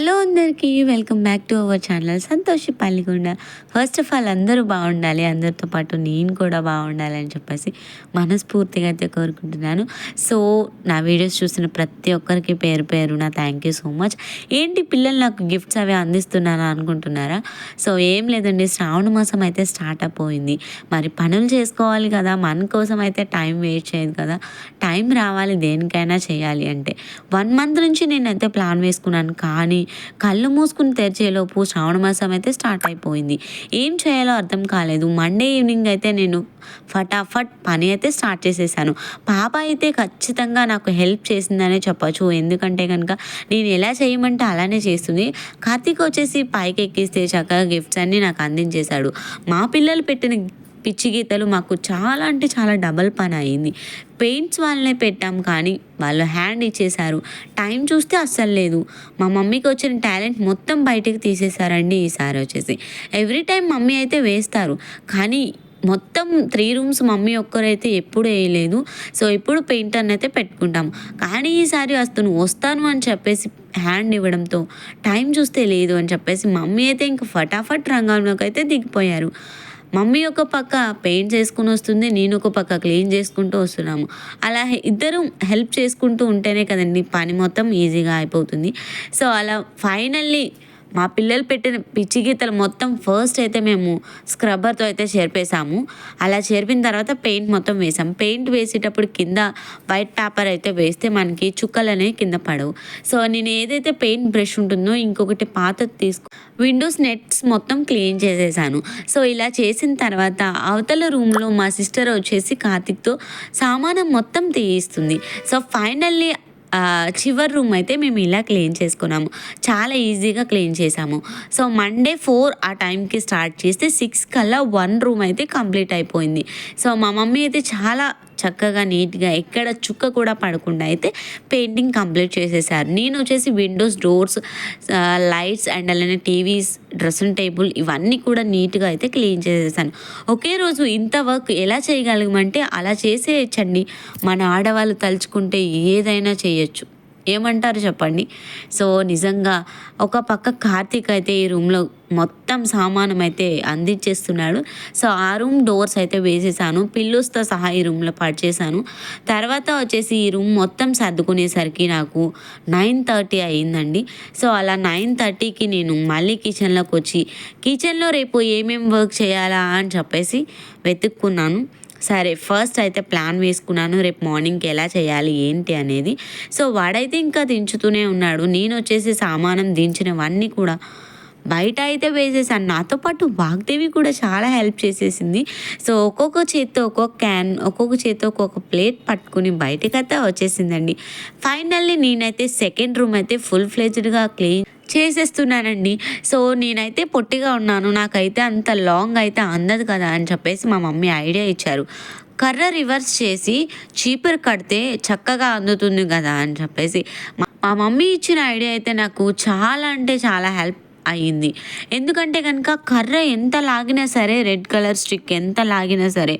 Hello అందరికీ welcome back to our channel. Santoshi Pallikonda. First of all అందరూ బాగుండాలి. అందరితో పాటు నేను కూడా బాగుండాలి అని చెప్పేసి మనస్ఫూర్తిగా అయితే కోరుకుంటున్నాను. సో నా వీడియోస్ చూసిన ప్రతి ఒక్కరికి పేరు పేరు నా థ్యాంక్ యూ సో మచ్ ఏంటి పిల్లలు నాకు గిఫ్ట్స్ అవి అందిస్తున్నారా అనుకుంటున్నారా? సో ఏం లేదండి. శ్రావణ మాసం అయితే స్టార్ట్ అయిపోయింది మరి పనులు చేసుకోవాలి కదా. మన కోసం అయితే టైం వేస్ట్ చేయదు కదా. టైం రావాలి దేనికైనా చేయాలి అంటే. వన్ మంత్ నుంచి నేనైతే ప్లాన్ వేసుకున్నాను. కానీ కళ్ళు మూసుకుని తెరిచేలోపు శ్రావణ మాసం అయితే స్టార్ట్ అయిపోయింది. ఏం చేయాలో అర్థం కాలేదు. మండే ఈవినింగ్ అయితే నేను ఫటాఫట్ పని అయితే స్టార్ట్ చేసేసాను. పాప అయితే ఖచ్చితంగా నాకు హెల్ప్ చేసిందనే చెప్పచ్చు. ఎందుకంటే కనుక నేను ఎలా చేయమంటే అలానే చేస్తుంది. కార్తీక్ వచ్చేసి పైకి ఎక్కిస్తే చక్కగా గిఫ్ట్స్ అన్నీ నాకు అందించేశాడు. మా పిల్లలు పెట్టిన పిచ్చి గీతలు మాకు చాలా అంటే చాలా డబల్ పని అయింది. పెయింట్స్ వాళ్ళనే పెట్టాం కానీ వాళ్ళు హ్యాండ్ ఇచ్చేశారు. టైం చూస్తే అస్సలు లేదు. మా మమ్మీకి వచ్చిన టాలెంట్ మొత్తం బయటికి తీసేశారండి ఈసారి వచ్చేసి. ఎవ్రీ టైం మమ్మీ అయితే వేస్తారు. కానీ మొత్తం త్రీ రూమ్స్ మమ్మీ ఒక్కరైతే ఎప్పుడు వేయలేదు. సో ఎప్పుడు పెయింట్ అని అయితే పెట్టుకుంటాం. కానీ ఈసారి వస్తాను వస్తాను అని చెప్పేసి హ్యాండ్ ఇవ్వడంతో టైం చూస్తే లేదు అని చెప్పేసి మమ్మీ అయితే ఇంక ఫటాఫట్ రంగంలోకి అయితే దిగిపోయారు. మమ్మీ ఒక పక్క పెయింట్ చేసుకుని వస్తుంది నేను ఒక పక్క క్లీన్ చేసుకుంటూ వస్తున్నాము. అలా ఇద్దరం హెల్ప్ చేసుకుంటూ ఉంటేనే కదండి పని మొత్తం ఈజీగా అయిపోతుంది. సో అలా ఫైనల్లీ మా పిల్లలు పెట్టిన పిచ్చి గీతలు మొత్తం ఫస్ట్ అయితే మేము స్క్రబ్బర్తో అయితే చేర్పేశాము. అలా చేర్పిన తర్వాత పెయింట్ మొత్తం వేసాం పెయింట్ వేసేటప్పుడు కింద వైట్ పేపర్ అయితే వేస్తే మనకి చుక్కలు అనేవి కింద పడవు. సో నేను ఏదైతే పెయింట్ బ్రష్ ఉంటుందో ఇంకొకటి పాత తీసుకు విండోస్ నెట్స్ మొత్తం క్లీన్ చేసేసాను. సో ఇలా చేసిన తర్వాత అవతల రూమ్లో మా సిస్టర్ వచ్చేసి కార్తిక్తో సామానం మొత్తం తీయిస్తుంది. సో ఫైనల్లీ చివరి రూమ్ అయితే మేము ఇలా క్లీన్ చేసుకున్నాము. చాలా ఈజీగా క్లీన్ చేసాము సో మండే ఫోర్ ఆ టైంకి స్టార్ట్ చేస్తే సిక్స్ కల్లా వన్ రూమ్ అయితే కంప్లీట్ అయిపోయింది. సో మా మమ్మీ అయితే చాలా చక్కగా నీట్గా ఎక్కడ చుక్క కూడా పడకుండా అయితే పెయింటింగ్ కంప్లీట్ చేసేసారు. నేను వచ్చేసి విండోస్ డోర్స్ లైట్స్ అండ్ అలానే టీవీస్ డ్రెస్సింగ్ టేబుల్ ఇవన్నీ కూడా నీట్గా అయితే క్లీన్ చేసేసాను. ఒకే రోజు ఇంత వర్క్ ఎలా చేయగలమంటే అలా చేసేయచ్చండి. మన ఆడవాళ్ళు తలుచుకుంటే ఏదైనా చేయొచ్చు. ఏమంటారు చెప్పండి? సో నిజంగా ఒక పక్క కార్తీక్ అయితే ఈ రూమ్లో మొత్తం సామానం అయితే అందించేస్తున్నాడు. సో ఆ రూమ్ డోర్స్ అయితే వేసేసాను. పిల్లోస్తో సహా ఈ రూమ్లో పడిచేసాను తర్వాత వచ్చేసి ఈ రూమ్ మొత్తం సర్దుకునేసరికి నాకు నైన్ థర్టీ అయిందండి. సో అలా నైన్ థర్టీకి నేను మళ్ళీ కిచెన్లోకి వచ్చి కిచెన్లో రేపు ఏమేమి వర్క్ చేయాలా అని చెప్పేసి వెతుక్కున్నాను. సరే ఫస్ట్ అయితే ప్లాన్ వేసుకున్నాను. రేపు మార్నింగ్కి ఎలా చేయాలి ఏంటి అనేది. సో వాడైతే ఇంకా దించుతూనే ఉన్నాడు. నేను వచ్చేసి సామానం దించినవన్నీ కూడా బయట అయితే వేసేసాను. నాతో పాటు వాగ్దేవి కూడా చాలా హెల్ప్ చేసేసింది. సో ఒక్కొక్క చేత్తో ఒక్కొక్క క్యాన్ ఒక్కొక్క చేత్తో ఒక్కొక్క ప్లేట్ పట్టుకుని బయటకైతే వచ్చేసిందండి. ఫైనల్లీ నేనైతే సెకండ్ రూమ్ అయితే ఫుల్ ఫ్లెజ్డ్గా క్లీన్ చేసేస్తున్నానండి. సో నేనైతే పొట్టిగా ఉన్నాను. నాకైతే అంత లాంగ్ అయితే అందదు కదా అని చెప్పేసి మా మమ్మీ ఐడియా ఇచ్చారు. కర్ర రివర్స్ చేసి చీపర్ కడితే చక్కగా అందుతుంది కదా అని చెప్పేసి మా మమ్మీ ఇచ్చిన ఐడియా అయితే నాకు చాలా అంటే చాలా హెల్ప్ అయ్యింది ఎందుకంటే కనుక కర్ర ఎంత లాగినా సరే రెడ్ కలర్ స్టిక్ ఎంత లాగినా సరే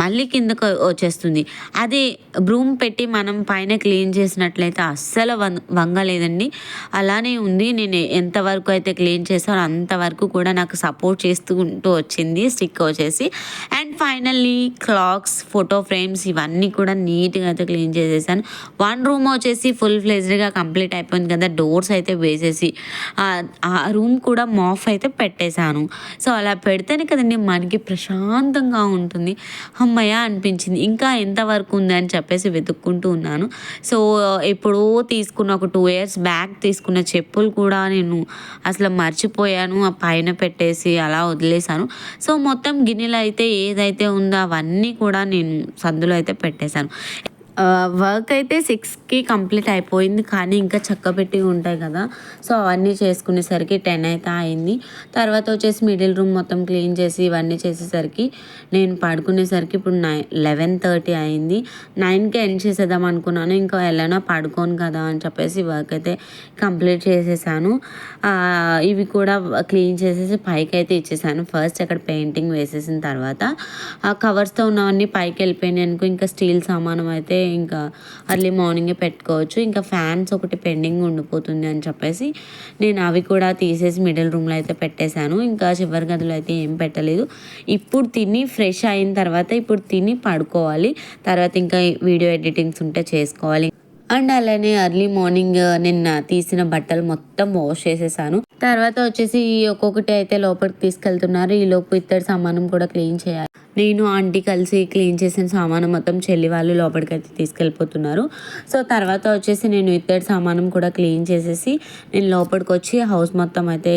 మళ్ళీ కిందకు వచ్చేస్తుంది. అదే బ్రూమ్ పెట్టి మనం పైన క్లీన్ చేసినట్లయితే అస్సలు వంగలేదండి. అలానే ఉంది. నేను ఎంతవరకు అయితే క్లీన్ చేసానో అంతవరకు కూడా నాకు సపోర్ట్ చేస్తూ ఉంటూ వచ్చింది స్టిక్ వచ్చేసి. And finally clocks photo frames ఇవన్నీ కూడా నీట్గా అయితే క్లీన్ చేసేసాను. వన్ రూమ్ వచ్చేసి ఫుల్ ఫ్లెజ్డ్గా కంప్లీట్ అయిపోయింది కదా డోర్స్ అయితే వేసేసి. ఆ రూమ్ కూడా మాఫ్ అయితే పెట్టేశాను. సో అలా పెడితేనే కదండి మనకి ప్రశాంతంగా ఉంటుంది. అమ్మయ్య అనిపించింది. ఇంకా ఎంతవరకు ఉంది అని చెప్పేసి వెతుక్కుంటూ ఉన్నాను. సో ఎప్పుడో తీసుకున్న ఒక టూ ఇయర్స్ బ్యాక్ తీసుకున్న చెప్పులు కూడా నేను అసలు మర్చిపోయాను. ఆ పైన పెట్టేసి అలా వదిలేశాను. సో మొత్తం గిన్నెలు అయితే ఏదైతే ఉందో అవన్నీ కూడా నేను సందులో అయితే పెట్టేశాను. వర్క్ అయితే సిక్స్కి కంప్లీట్ అయిపోయింది కానీ ఇంకా చక్క పెట్టి ఉంటాయి కదా. సో అవన్నీ చేసుకునేసరికి టెన్ అయితే అయింది. తర్వాత వచ్చేసి మిడిల్ రూమ్ మొత్తం క్లీన్ చేసి ఇవన్నీ చేసేసరికి నేను పడుకునేసరికి ఇప్పుడు నై లెవెన్ థర్టీ అయింది. నైన్కి ఎండ్ చేసేద్దాం అనుకున్నాను. ఇంకా ఎలానో పడుకోను కదా అని చెప్పేసి వర్క్ అయితే కంప్లీట్ చేసేసాను. ఇవి కూడా క్లీన్ చేసేసి పైకి అయితే ఇచ్చేసాను. ఫస్ట్ అక్కడ పెయింటింగ్ వేసేసిన తర్వాత ఆ కవర్స్తో ఉన్నవన్నీ పైకి వెళ్ళిపోయినాయి అనుకో ఇంకా స్టీల్ సామానం అయితే ఇంకా అర్లీ మార్నింగే పెట్టుకోవచ్చు. ఇంకా ఫ్యాన్స్ ఒకటి పెండింగ్ ఉండిపోతుంది అని చెప్పేసి నేను అవి కూడా తీసేసి మిడిల్ రూమ్లో అయితే పెట్టేశాను. ఇంకా చివరి గదిలో అయితే ఏం పెట్టలేదు. ఇప్పుడు తిని ఫ్రెష్ అయిన తర్వాత ఇప్పుడు తిని పడుకోవాలి. తర్వాత ఇంకా వీడియో ఎడిటింగ్స్ ఉంటే చేసుకోవాలి. అండ్ అలానే అర్లీ మార్నింగ్ నిన్న తీసిన బట్టలు మొత్తం వాష్ చేసేసాను. తర్వాత వచ్చేసి ఒక్కొక్కటి అయితే లోపలికి తీసుకెళ్తున్నారు. ఈ లోపు ఇద్దరు సామానం కూడా క్లీన్ చేయాలి. నేను ఆంటీ కలిసి క్లీన్ చేసిన సామాను మొత్తం చెల్లి వాళ్ళు లోపలికి అయితే తీసుకెళ్ళిపోతున్నారు. సో తర్వాత వచ్చేసి నేను ఇద్దరు సామానం కూడా క్లీన్ చేసేసి నేను లోపలికి వచ్చి హౌస్ మొత్తం అయితే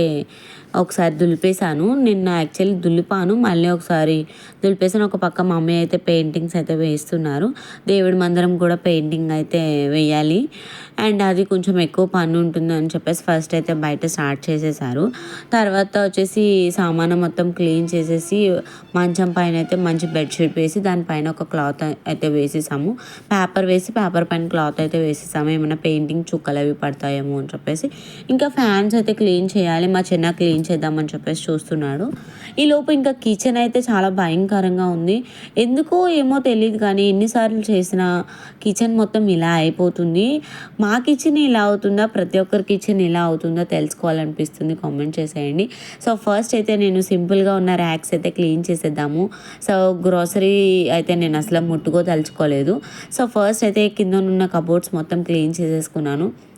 ఒకసారి దులిపేశాను. నిన్న యాక్చువల్లీ దులిపాను. మళ్ళీ ఒకసారి దులిపేసాను ఒక పక్క మమ్మీ అయితే పెయింటింగ్స్ అయితే వేస్తున్నారు. దేవుడి మందిరం కూడా పెయింటింగ్ అయితే వేయాలి. అండ్ అది కొంచెం ఎక్కువ పని ఉంటుంది అని చెప్పేసి ఫస్ట్ అయితే బయట స్టార్ట్ చేసేసారు. తర్వాత వచ్చేసి సామాను మొత్తం క్లీన్ చేసేసి మంచం పైన అయితే మంచి బెడ్షీట్ వేసి దానిపైన ఒక క్లాత్ అయితే వేసేసాము. పేపర్ వేసి పేపర్ పైన క్లాత్ అయితే వేసేసాము. ఏమైనా పెయింటింగ్ చుక్కలు అవి పడతాయేమో అని చెప్పేసి. ఇంకా ఫ్యాన్స్ అయితే క్లీన్ చేయాలి. మా చిన్న క్లీన్ చేద్దామని చెప్పేసి చూస్తున్నాడు. ఈ లోపు ఇంకా కిచెన్ అయితే చాలా భయంకరంగా ఉంది. ఎందుకో ఏమో తెలియదు కానీ ఎన్నిసార్లు చేసినా కిచెన్ మొత్తం ఇలా అయిపోతుంది. మా కిచెన్ ఇలా అవుతుందా? ప్రతి ఒక్కరి కిచెన్ ఇలా అవుతుందో? తెలుసుకోవాలనిపిస్తుంది. కామెంట్ చేసేయండి. సో ఫస్ట్ అయితే నేను సింపుల్గా ఉన్న ర్యాక్స్ అయితే క్లీన్ చేసేద్దాము. సో గ్రోసరీ అయితే నేను అసలు ముట్టుకో తలుచుకోలేదు. సో ఫస్ట్ అయితే కింద ఉన్న కబోర్డ్స్ మొత్తం క్లీన్ చేసేసుకున్నాను.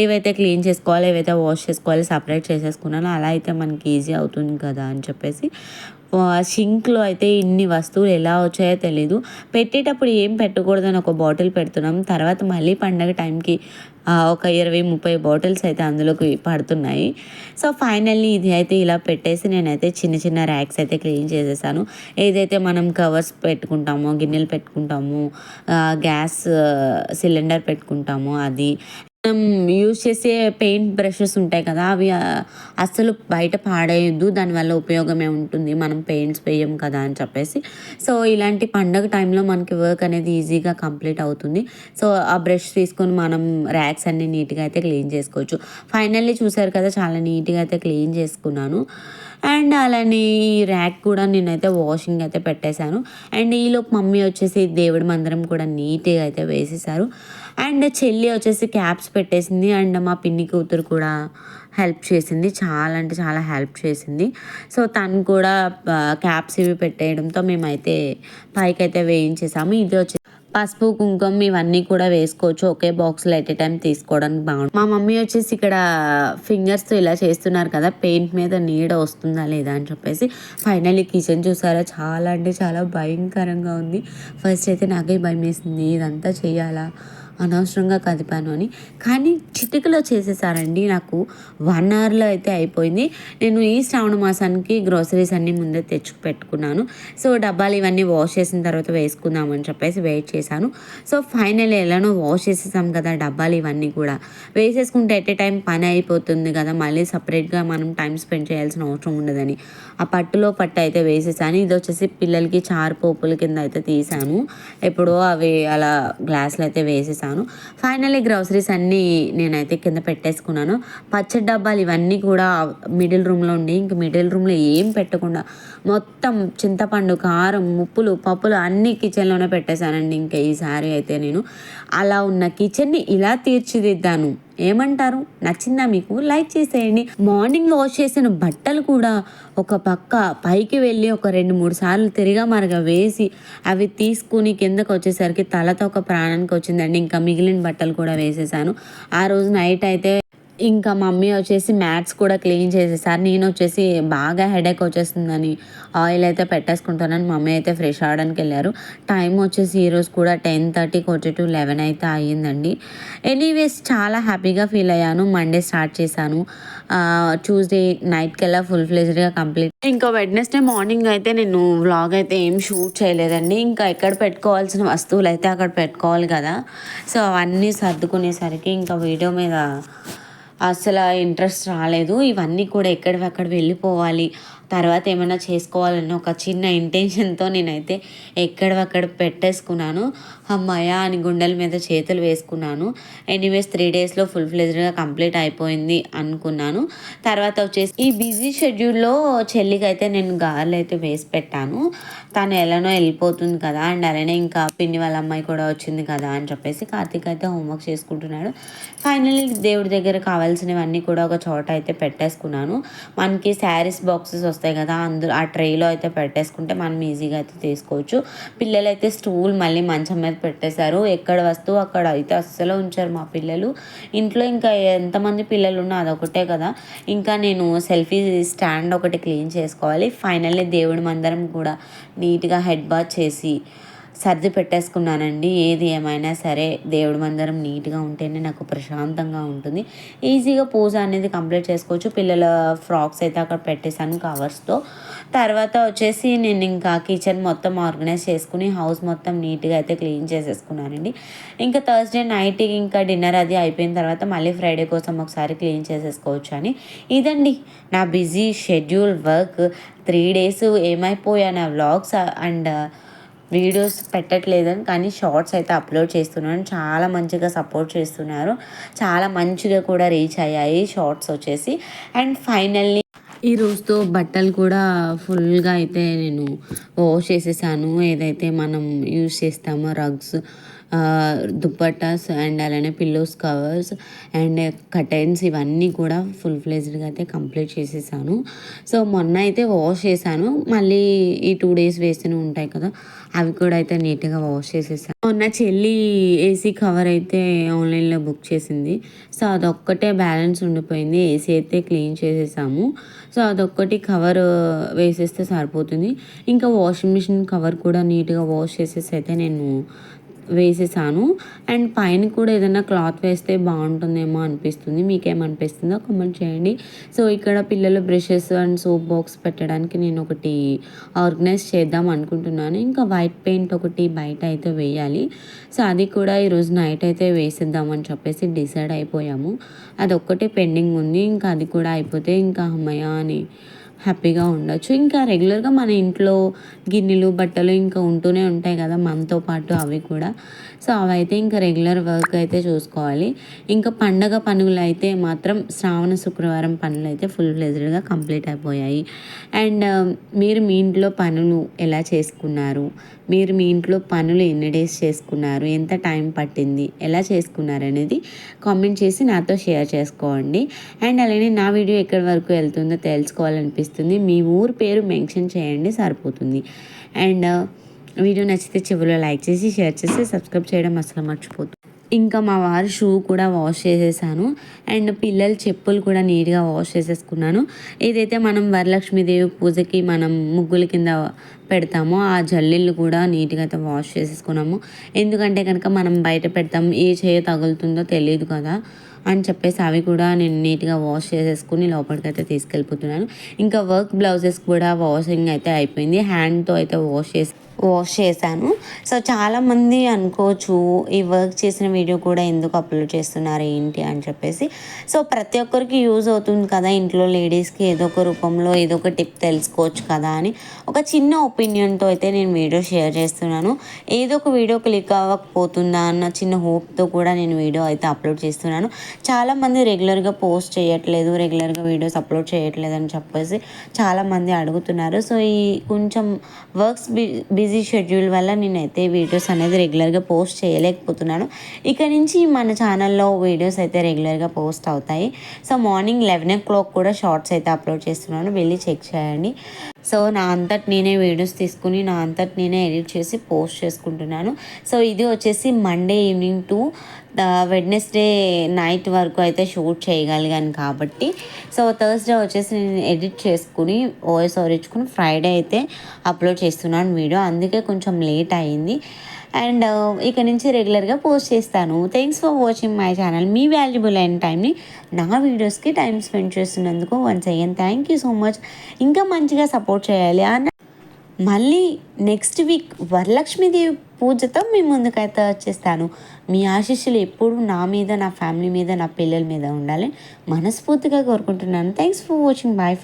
ఏవైతే క్లీన్ చేసుకోవాలో ఏవైతే వాష్ చేసుకోవాలో సపరేట్ చేసేసుకున్నానో అలా అయితే మనకి ఈజీ అవుతుంది కదా అని చెప్పేసి. షింక్లో అయితే ఇన్ని వస్తువులు ఎలా వచ్చాయో తెలీదు. పెట్టేటప్పుడు ఏం పెట్టకూడదని ఒక బాటిల్ పెడుతున్నాం. తర్వాత మళ్ళీ పండగ టైంకి ఒక ఇరవై ముప్పై బాటిల్స్ అయితే అందులోకి పడుతున్నాయి. సో ఫైనల్లీ ఇది అయితే ఇలా పెట్టేసి నేనైతే చిన్న చిన్న ర్యాక్స్ అయితే క్లీన్ చేసేసాను. ఏదైతే మనం కవర్స్ పెట్టుకుంటామో గిన్నెలు పెట్టుకుంటాము గ్యాస్ సిలిండర్ పెట్టుకుంటామో అది. యూజ్ చేసే పెయింట్ బ్రషెస్ ఉంటాయి కదా అవి అస్సలు బయట పాడేయద్దు. దానివల్ల ఉపయోగమే ఉంటుంది. మనం పెయింట్స్ వేయం కదా అని చెప్పేసి. సో ఇలాంటి పండగ టైంలో మనకి వర్క్ అనేది ఈజీగా కంప్లీట్ అవుతుంది. సో ఆ బ్రష్ తీసుకొని మనం ర్యాక్స్ అన్ని నీట్గా అయితే క్లీన్ చేసుకోవచ్చు. ఫైనల్లీ చూసారు కదా చాలా నీట్గా అయితే క్లీన్ చేసుకున్నాను. అండ్ అలానే ఈ ర్యాక్ కూడా నేనైతే వాషింగ్ అయితే పెట్టేశాను. అండ్ ఈలోపు మమ్మీ వచ్చేసి దేవుడి మందిరం కూడా నీట్గా అయితే వేసేసారు అండ్ చెల్లి వచ్చేసి క్యాప్స్ పెట్టేసింది అండ్ మా పిన్ని కూతురు కూడా హెల్ప్ చేసింది. చాలా అంటే చాలా హెల్ప్ చేసింది. సో తను కూడా క్యాప్స్ ఇవి పెట్టేయడంతో మేమైతే పైకి అయితే వేయించేసాము. ఇది వచ్చి పసుపు కుంకుమ ఇవన్నీ కూడా వేసుకోవచ్చు. ఒకే బాక్స్లో ఎట్ ఏ టైం తీసుకోవడానికి బాగుంటుంది. మా మమ్మీ వచ్చేసి ఇక్కడ ఫింగర్స్తో ఇలా చేస్తున్నారు కదా పెయింట్ మీద నీడ వస్తుందా లేదా అని చెప్పేసి. ఫైనల్లీ కిచెన్ చూసారా? చాలా అంటే చాలా భయంకరంగా ఉంది. ఫస్ట్ అయితే నాకే భయం వేసింది. ఇదంతా చేయాలా? అనవసరంగా కదిపాను అని. కానీ చిటికలో చేసేసారండి. నాకు వన్ అవర్లో అయితే అయిపోయింది. నేను ఈ శ్రావణ మాసానికి గ్రోసరీస్ అన్నీ ముందే తెచ్చి పెట్టుకున్నాను. సో డబ్బాలు ఇవన్నీ వాష్ చేసిన తర్వాత వేసుకుందామని చెప్పేసి వెయిట్ చేశాను. సో ఫైనల్ ఎలానో వాష్ చేసేసాం కదా డబ్బాలు ఇవన్నీ కూడా. వేసేసుకుంటే ఎట్ ఏ టైం పని అయిపోతుంది కదా. మళ్ళీ సపరేట్గా మనం టైం స్పెండ్ చేయాల్సిన అవసరం ఉండదని. ఆ పట్టులో పట్టు అయితే వేసేసాను. ఇది వచ్చేసి పిల్లలకి చారు పోపుల కింద అయితే తీసాను. ఎప్పుడో అవి అలా గ్లాసులు అయితే వేసేసాను. చేశాను ఫైనల్లీ గ్రౌసరీస్ అన్నీ నేనైతే కింద పెట్టేసుకున్నాను. పచ్చడి డబ్బాలు ఇవన్నీ కూడా మిడిల్ రూమ్లో ఉండి ఇంక మిడిల్ రూమ్లో ఏం పెట్టకుండా మొత్తం చింతపండు కారం ముప్పులు పప్పులు అన్నీ కిచెన్లోనే పెట్టేశానండి. ఇంకా ఈసారి అయితే నేను అలా ఉన్న కిచెన్ని ఇలా తీర్చిదిద్దాను. ఏమంటారు? నచ్చిందా మీకు? లైక్ చేసేయండి. మార్నింగ్ వాష్ చేసిన బట్టలు కూడా ఒక పక్క పైకి వెళ్ళి ఒక రెండు మూడు సార్లు తిరిగా మరగ వేసి అవి తీసుకుని కిందకు వచ్చేసరికి తలతో ఒక ప్రాణానికి వచ్చిందండి. ఇంకా మిగిలిన బట్టలు కూడా వేసేసాను. ఆ రోజు నైట్ అయితే ఇంకా మమ్మీ వచ్చేసి మ్యాట్స్ కూడా క్లీన్ చేసేసారు నేను వచ్చేసి బాగా హెడేక్ వచ్చేస్తుందని ఆయిల్ అయితే పెట్టేసుకుంటానని మమ్మీ అయితే ఫ్రెష్ అవడానికి వెళ్ళారు. టైం వచ్చేసి ఈరోజు కూడా టెన్ థర్టీకి వచ్చి టు లెవెన్ అయితే అయ్యిందండి. ఎనీవేస్ చాలా హ్యాపీగా ఫీల్ అయ్యాను. మండే స్టార్ట్ చేశాను. ట్యూస్డే నైట్కి వెళ్ళా ఫుల్ ఫ్లెజ్డ్గా కంప్లీట్ ఇంకా వెడ్నెస్డే మార్నింగ్ అయితే నేను వ్లాగ్ అయితే ఏం షూట్ చేయలేదండి. ఇంకా ఎక్కడ పెట్టుకోవాల్సిన వస్తువులు అయితే అక్కడ పెట్టుకోవాలి కదా. సో అవన్నీ సర్దుకునేసరికి ఇంకా వీడియో మీద అసలు ఇంట్రెస్ట్ రాలేదు. ఇవన్నీ కూడా ఎక్కడివక్కడ వెళ్ళిపోవాలి. తర్వాత ఏమైనా చేసుకోవాలన్న ఒక చిన్న ఇంటెన్షన్తో నేనైతే ఎక్కడవక్కడ పెట్టేసుకున్నాను. అమ్మాయ అని గుండెల మీద చేతులు వేసుకున్నాను. ఎనీవేస్ త్రీ డేస్లో ఫుల్ ఫ్లెజ్డ్గా కంప్లీట్ అయిపోయింది అనుకున్నాను. తర్వాత వచ్చేసి ఈ బిజీ షెడ్యూల్లో చెల్లికి అయితే నేను గారెలు అయితే వేసి పెట్టాను. తను ఎలానో వెళ్ళిపోతుంది కదా అండ్ అలానే ఇంకా పిన్ని వాళ్ళ అమ్మాయి కూడా వచ్చింది కదా అని చెప్పేసి కార్తీక్ అయితే హోంవర్క్ చేసుకుంటున్నాడు. ఫైనల్లీ దేవుడి దగ్గర కావాలి కావాల్సినవన్నీ కూడా ఒక చోట అయితే పెట్టేసుకున్నాను. మనకి శారీస్ బాక్సెస్ వస్తాయి కదా అందులో ఆ ట్రేలో అయితే పెట్టేసుకుంటే మనం ఈజీగా అయితే తీసుకోవచ్చు. పిల్లలు అయితే స్టూల్ మళ్ళీ మంచం మీద పెట్టేశారు. ఎక్కడ వస్తువు అక్కడ అయితే అస్సలు ఉంచారు మా పిల్లలు. ఇంట్లో ఇంకా ఎంతమంది పిల్లలు ఉన్నా అదొకటే కదా. ఇంకా నేను సెల్ఫీ స్టాండ్ ఒకటి క్లీన్ చేసుకోవాలి. ఫైనల్లీ దేవుడి మందరం కూడా నీట్గా హెడ్ బాత్ చేసి సర్ది పెట్టేసుకున్నానండి. ఏది ఏమైనా సరే దేవుడి మందరం నీట్గా ఉంటేనే నాకు ప్రశాంతంగా ఉంటుంది. ఈజీగా పూజ అనేది కంప్లీట్ చేసుకోవచ్చు. పిల్లల ఫ్రాక్స్ అయితే అక్కడ పెట్టేశాను కవర్స్తో. తర్వాత వచ్చేసి నేను ఇంకా కిచెన్ మొత్తం ఆర్గనైజ్ చేసుకుని హౌస్ మొత్తం నీట్గా అయితే క్లీన్ చేసేసుకున్నానండి. ఇంకా థర్స్డే నైట్ ఇంకా డిన్నర్ అది అయిపోయిన తర్వాత మళ్ళీ ఫ్రైడే కోసం ఒకసారి క్లీన్ చేసేసుకోవచ్చు అని. ఇదండి నా busy schedule work. Three days ఏమైపోయా నా వ్లాగ్స్ అండ్ వీడియోస్ పెట్టట్లేదని కానీ షార్ట్స్ అయితే అప్లోడ్ చేస్తున్నాను. చాలా మంచిగా సపోర్ట్ చేస్తున్నారు. చాలా మంచిగా కూడా రీచ్ అయ్యాయి షార్ట్స్ వచ్చేసి. అండ్ ఫైనల్లీ ఈ రోజుతో బట్టలు కూడా ఫుల్గా అయితే నేను వాష్ చేసేసాను. ఏదైతే మనం యూజ్ చేస్తామో రగ్స్ దుప్పట్టాస్ అండ్ అలానే పిల్లోస్ కవర్స్ అండ్ కటైన్స్ ఇవన్నీ కూడా ఫుల్ ఫ్లెజ్డ్గా అయితే కంప్లీట్ చేసేసాను. సో మొన్న అయితే వాష్ చేశాను. మళ్ళీ ఈ టూ డేస్ వేస్తూనే ఉంటాయి కదా అవి కూడా అయితే నీట్గా వాష్ చేసేసాను. మొన్న చెల్లి ఏసీ కవర్ అయితే ఆన్లైన్లో బుక్ చేసింది. సో అదొక్కటే బ్యాలెన్స్ ఉండిపోయింది. ఏసీ అయితే క్లీన్ చేసేసాము. సో అదొక్కటి కవర్ వేసేస్తే సరిపోతుంది. ఇంకా వాషింగ్ మిషన్ కవర్ కూడా నీట్గా వాష్ చేసేసి అయితే నేను వేసేసాను. అండ్ పైన కూడా ఏదైనా క్లాత్ వేస్తే బాగుంటుందేమో అనిపిస్తుంది. మీకేమనిపిస్తుందో కమెంట్ చేయండి. సో ఇక్కడ పిల్లల బ్రషెస్ అండ్ సోప్ బాక్స్ పెట్టడానికి నేను ఒకటి ఆర్గనైజ్ చేద్దాం అనుకుంటున్నాను. ఇంకా వైట్ పెయింట్ ఒకటి బయట అయితే వేయాలి. సో అది కూడా ఈరోజు నైట్ అయితే వేసేద్దామని చెప్పేసి డిసైడ్ అయిపోయాము. అది ఒక్కటే పెండింగ్ ఉంది. ఇంకా అది కూడా అయిపోతే ఇంకా అమ్మయ్య అని హ్యాపీగా ఉండొచ్చు. ఇంకా రెగ్యులర్గా మన ఇంట్లో గిన్నెలు బట్టలు ఇంకా ఉంటూనే ఉంటాయి కదా మనతో పాటు అవి కూడా. సో అవైతే ఇంకా రెగ్యులర్ వర్క్ అయితే చూసుకోవాలి. ఇంకా పండగ పనులు అయితే మాత్రం శ్రావణ శుక్రవారం పనులు అయితే ఫుల్ ఫ్లెజ్డ్గా కంప్లీట్ అయిపోయాయి. అండ్ మీరు మీ ఇంట్లో పనులు ఎలా చేసుకున్నారు? మీరు మీ ఇంట్లో పనులు ఎన్ని డేస్ చేసుకున్నారు? ఎంత టైం పట్టింది? ఎలా చేసుకున్నారు అనేది కామెంట్ చేసి నాతో షేర్ చేసుకోండి. అండ్ అలానే నా వీడియో ఎక్కడి వరకు వెళ్తుందో తెలుసుకోవాలనిపిస్తుంది మీ ఊరు పేరు మెన్షన్ చేయండి సరిపోతుంది. అండ్ వీడియో నచ్చితే చివరిలో లైక్ చేసి షేర్ చేసి సబ్స్క్రైబ్ చేయడం అసలు మర్చిపోతుంది ఇంకా మా వారి షూ కూడా వాష్ చేసేసాను. అండ్ పిల్లల చెప్పులు కూడా నీట్గా వాష్ చేసేసుకున్నాను. ఏదైతే మనం వరలక్ష్మీదేవి పూజకి మనం ముగ్గుల కింద పెడతామో ఆ జల్లీలు కూడా నీట్గా అయితే వాష్ చేసేసుకున్నాము. ఎందుకంటే కనుక మనం బయట పెడతాం ఏ చేయ తగులుతుందో తెలియదు కదా. అని చెప్పేసి అవి కూడా నేను నీట్గా వాష్ చేసేసుకుని లోపలికి అయితే తీసుకెళ్ళిపోతున్నాను. ఇంకా వర్క్ బ్లౌజెస్ కూడా వాషింగ్ అయితే అయిపోయింది. హ్యాండ్తో అయితే వాష్ చేసి వాష్ చేశాను. సో చాలామంది అనుకోవచ్చు ఈ వర్క్ చేసిన వీడియో కూడా ఎందుకు అప్లోడ్ చేస్తున్నారు ఏంటి అని చెప్పేసి. సో ప్రతి ఒక్కరికి యూజ్ అవుతుంది కదా ఇంట్లో లేడీస్కి ఏదో ఒక రూపంలో ఏదో ఒక టిప్ తెలుసుకోవచ్చు కదా అని. ఒక చిన్న ఒపీనియన్తో అయితే నేను వీడియో షేర్ చేస్తున్నాను. ఏదో ఒక వీడియో క్లిక్ అవ్వకపోతుందా అన్న చిన్న హోప్తో కూడా నేను వీడియో అయితే అప్లోడ్ చేస్తున్నాను. చాలామంది రెగ్యులర్గా పోస్ట్ చేయట్లేదు రెగ్యులర్గా వీడియోస్ అప్లోడ్ చేయట్లేదు అని చెప్పేసి చాలామంది అడుగుతున్నారు. సో ఈ కొంచెం వర్క్స్ బి బిజీ షెడ్యూల్ వల్ల నేనైతే వీడియోస్ అనేది రెగ్యులర్గా పోస్ట్ చేయలేకపోతున్నాను. ఇక నుంచి మన ఛానల్లో వీడియోస్ అయితే రెగ్యులర్గా పోస్ట్ అవుతాయి. So morning eleven o'clock కూడా షార్ట్స్ అయితే అప్లోడ్ చేస్తున్నాను. వెళ్ళి చెక్ చేయండి. సో నా అంతటి నేనే వీడియోస్ తీసుకుని నా అంతటి నేనే ఎడిట్ చేసి పోస్ట్ చేసుకుంటున్నాను. సో ఇది వచ్చేసి Monday evening to Wednesday night వరకు అయితే షూట్ చేయగలిగాను కాబట్టి. సో థర్స్డే వచ్చేసి నేను ఎడిట్ చేసుకుని వాయిస్ ఓవర్ ఇచ్చుకుని ఫ్రైడే అయితే అప్లోడ్ చేస్తున్నాను వీడియో. అందుకే కొంచెం లేట్ అయింది. అండ్ ఇక నుంచి రెగ్యులర్గా పోస్ట్ చేస్తాను. Thanks for watching my channel me valuable అయిన టైంని నా వీడియోస్కి టైం స్పెండ్ చేస్తున్నందుకు వన్స్ అయ్యాన్ థ్యాంక్ యూ సో మచ్ ఇంకా మంచిగా సపోర్ట్ చేయాలి. అన్న మళ్ళీ నెక్స్ట్ వీక్ వరలక్ష్మీదేవి పూజతో మీ ముందుకైతే వచ్చేస్తాను. మీ ఆశీస్సులు ఎప్పుడు నా మీద నా ఫ్యామిలీ మీద నా పిల్లల మీద ఉండాలి. మనస్ఫూర్తిగా కోరుకుంటున్నాను. Thanks for watching bye